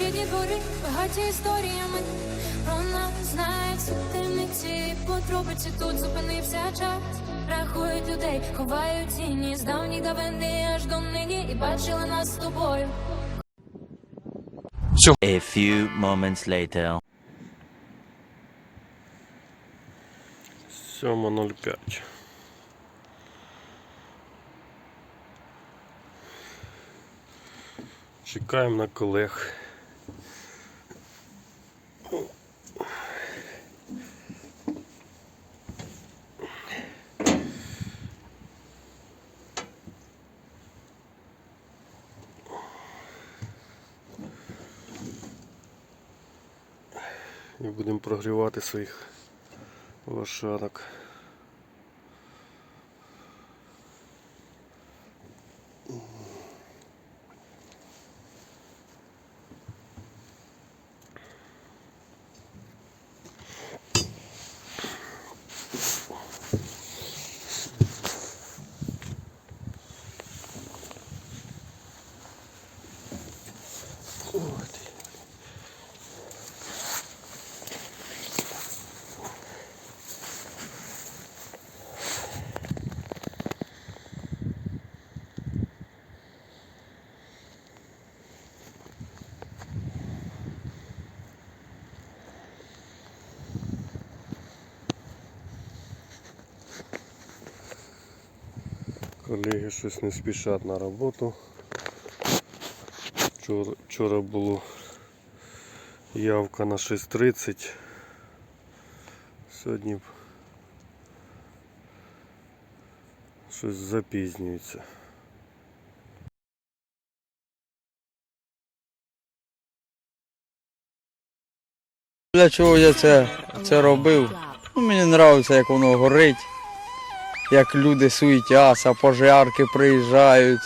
рідні двори, багаті історіями. Про нас знають всі темниці, подробиці тут зупинився час. Рахують людей, ховають тіні з давніх давини аж до нині і бачили нас з тобою. A few moments later. 7.05. Чекаємо на колег. І будемо прогрівати своїх лошадок. От. Колеги щось не спішать на роботу. Вчора, вчора було явка на 6.30. Сьогодні щось запізнюється. Для чого я це, це робив? Ну, мені подобається, як воно горить, як люди суетяться, пожарки приїжджають.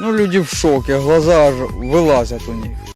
Ну, люди в шокі, глаза аж вилазять у них.